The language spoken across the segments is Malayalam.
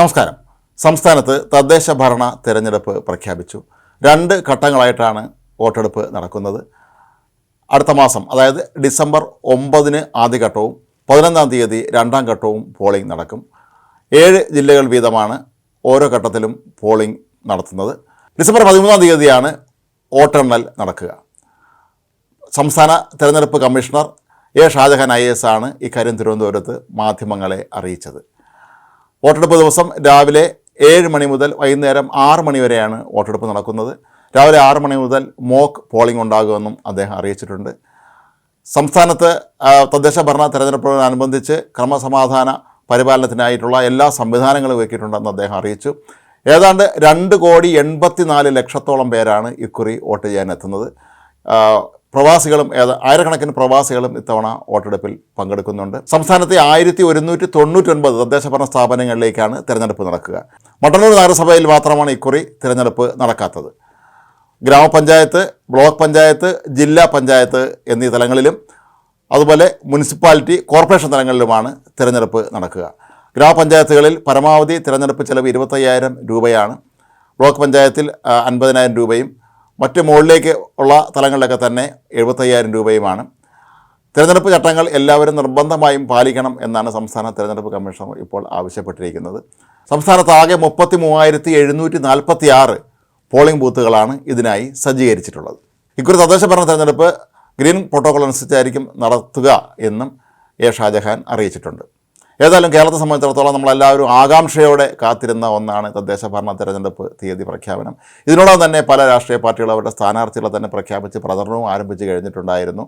നമസ്കാരം. സംസ്ഥാനത്ത് തദ്ദേശ ഭരണ തിരഞ്ഞെടുപ്പ് പ്രഖ്യാപിച്ചു. രണ്ട് ഘട്ടങ്ങളായിട്ടാണ് വോട്ടെടുപ്പ് നടക്കുന്നത്. അടുത്ത മാസം അതായത് ഡിസംബർ ഒമ്പതിന് ആദ്യഘട്ടവും പതിനൊന്നാം തീയതി രണ്ടാം ഘട്ടവും പോളിംഗ് നടക്കും. ഏഴ് ജില്ലകൾ വീതമാണ് ഓരോ ഘട്ടത്തിലും പോളിംഗ് നടത്തുന്നത്. ഡിസംബർ പതിമൂന്നാം തീയതിയാണ് വോട്ടെണ്ണൽ നടക്കുക. സംസ്ഥാന തെരഞ്ഞെടുപ്പ് commissioner A Shajahan I S ആണ് ഇക്കാര്യം തിരുവനന്തപുരത്ത് മാധ്യമങ്ങളെ അറിയിച്ചത്. വോട്ടെടുപ്പ് ദിവസം രാവിലെ ഏഴ് മണി മുതൽ വൈകുന്നേരം ആറ് മണി വരെയാണ് വോട്ടെടുപ്പ് നടക്കുന്നത്. രാവിലെ ആറ് മണി മുതൽ മോക്ക് പോളിംഗ് ഉണ്ടാകുമെന്നും അദ്ദേഹം അറിയിച്ചിട്ടുണ്ട്. സംസ്ഥാനത്ത് തദ്ദേശ ഭരണ തെരഞ്ഞെടുപ്പിനോടനുബന്ധിച്ച് ക്രമസമാധാന പരിപാലനത്തിനായിട്ടുള്ള എല്ലാ സംവിധാനങ്ങളും ഒരുക്കിയിട്ടുണ്ടെന്ന് അദ്ദേഹം അറിയിച്ചു. ഏതാണ്ട് രണ്ട് കോടി എൺപത്തിനാല് ലക്ഷത്തോളം പേരാണ് ഇക്കുറി വോട്ട് ആ, പ്രവാസികളും ഏത് ആയിരക്കണക്കിന് പ്രവാസികളും ഇത്തവണ വോട്ടെടുപ്പിൽ പങ്കെടുക്കുന്നുണ്ട്. സംസ്ഥാനത്തെ ആയിരത്തി ഒരുന്നൂറ്റി തൊണ്ണൂറ്റൊൻപത് തദ്ദേശ ഭരണ സ്ഥാപനങ്ങളിലേക്കാണ് തിരഞ്ഞെടുപ്പ് നടക്കുക. മട്ടന്നൂർ നഗരസഭയിൽ മാത്രമാണ് ഇക്കുറി തിരഞ്ഞെടുപ്പ് നടക്കാത്തത്. ഗ്രാമപഞ്ചായത്ത് ബ്ലോക്ക് പഞ്ചായത്ത് ജില്ലാ പഞ്ചായത്ത് എന്നീ തലങ്ങളിലും അതുപോലെ മുനിസിപ്പാലിറ്റി കോർപ്പറേഷൻ തലങ്ങളിലുമാണ് തിരഞ്ഞെടുപ്പ് നടക്കുക. ഗ്രാമപഞ്ചായത്തുകളിൽ പരമാവധി തിരഞ്ഞെടുപ്പ് ചെലവ് ഇരുപത്തയ്യായിരം രൂപയാണ്. ബ്ലോക്ക് പഞ്ചായത്തിൽ അൻപതിനായിരം രൂപയും മറ്റ് മുകളിലേക്ക് ഉള്ള തലങ്ങളിലൊക്കെ തന്നെ എഴുപത്തയ്യായിരം രൂപയുമാണ്. തിരഞ്ഞെടുപ്പ് ചട്ടങ്ങൾ എല്ലാവരും നിർബന്ധമായും പാലിക്കണം എന്നാണ് സംസ്ഥാന തിരഞ്ഞെടുപ്പ് കമ്മീഷൻ ഇപ്പോൾ ആവശ്യപ്പെട്ടിരിക്കുന്നത്. സംസ്ഥാനത്ത് ആകെ മുപ്പത്തി മൂവായിരത്തി എഴുന്നൂറ്റി നാൽപ്പത്തി ആറ് പോളിംഗ് ബൂത്തുകളാണ് ഇതിനായി സജ്ജീകരിച്ചിട്ടുള്ളത്. ഇക്കുറി തദ്ദേശ ഭരണ തിരഞ്ഞെടുപ്പ് ഗ്രീൻ പ്രോട്ടോകോൾ അനുസരിച്ചായിരിക്കും നടത്തുക എന്നും എ ഷാജഹാൻ അറിയിച്ചിട്ടുണ്ട്. ഏതായാലും കേരളത്തെ സംബന്ധിച്ചിടത്തോളം നമ്മളെല്ലാവരും ആകാംക്ഷയോടെ കാത്തിരുന്ന ഒന്നാണ് തദ്ദേശ ഭരണ തെരഞ്ഞെടുപ്പ് തീയതി പ്രഖ്യാപനം. ഇതിനോടൊപ്പം തന്നെ പല രാഷ്ട്രീയ പാർട്ടികളും അവരുടെ സ്ഥാനാർത്ഥികളെ തന്നെ പ്രഖ്യാപിച്ച് പ്രചരണവും ആരംഭിച്ച് കഴിഞ്ഞിട്ടുണ്ടായിരുന്നു.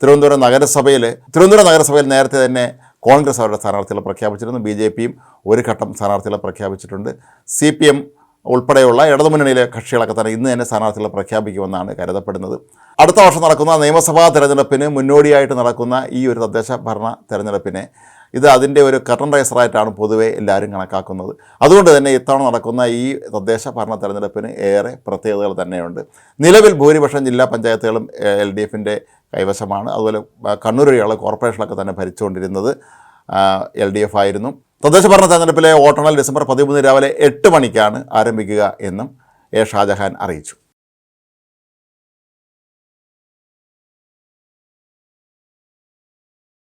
തിരുവനന്തപുരം നഗരസഭയിൽ തിരുവനന്തപുരം നഗരസഭയിൽ നേരത്തെ തന്നെ കോൺഗ്രസ് അവരുടെ സ്ഥാനാർത്ഥികളെ പ്രഖ്യാപിച്ചിരുന്നു. ബി ജെ പിയും ഒരു ഘട്ടം സ്ഥാനാർത്ഥികളെ പ്രഖ്യാപിച്ചിട്ടുണ്ട്. സി പി എം ഉൾപ്പെടെയുള്ള ഇടതുമുന്നണിയിലെ കക്ഷികളൊക്കെ തന്നെ ഇന്ന് തന്നെ സ്ഥാനാർത്ഥികളെ പ്രഖ്യാപിക്കുമെന്നാണ് കരുതപ്പെടുന്നത്. അടുത്ത വർഷം നടക്കുന്ന നിയമസഭാ തെരഞ്ഞെടുപ്പിന് മുന്നോടിയായിട്ട് നടക്കുന്ന ഈ ഒരു തദ്ദേശ ഭരണ തെരഞ്ഞെടുപ്പിനെ ഇത് അതിന്റെ ഒരു കട്ടൺ റൈസറായിട്ടാണ് പൊതുവേ എല്ലാവരും കണക്കാക്കുന്നത്. അതുകൊണ്ട് തന്നെ ഇത്തവണ നടക്കുന്ന ഈ തദ്ദേശ ഭരണ തെരഞ്ഞെടുപ്പിന് ഏറെ പ്രത്യേകതകൾ തന്നെയുണ്ട്. നിലവിൽ ഭൂരിപക്ഷം ജില്ലാ പഞ്ചായത്തുകളും എൽ ഡി എഫിന്റെ കൈവശമാണ്. അതുപോലെ കണ്ണൂർ വഴിയുള്ള കോർപ്പറേഷനൊക്കെ തന്നെ ഭരിച്ചുകൊണ്ടിരുന്നത് എൽ ഡി എഫ് ആയിരുന്നു. തദ്ദേശ ഭരണ തെരഞ്ഞെടുപ്പിലെ വോട്ടെണ്ണൽ ഡിസംബർ പതിമൂന്ന് രാവിലെ എട്ട് മണിക്കാണ് ആരംഭിക്കുക എന്നും എ ഷാജഹാൻ അറിയിച്ചു.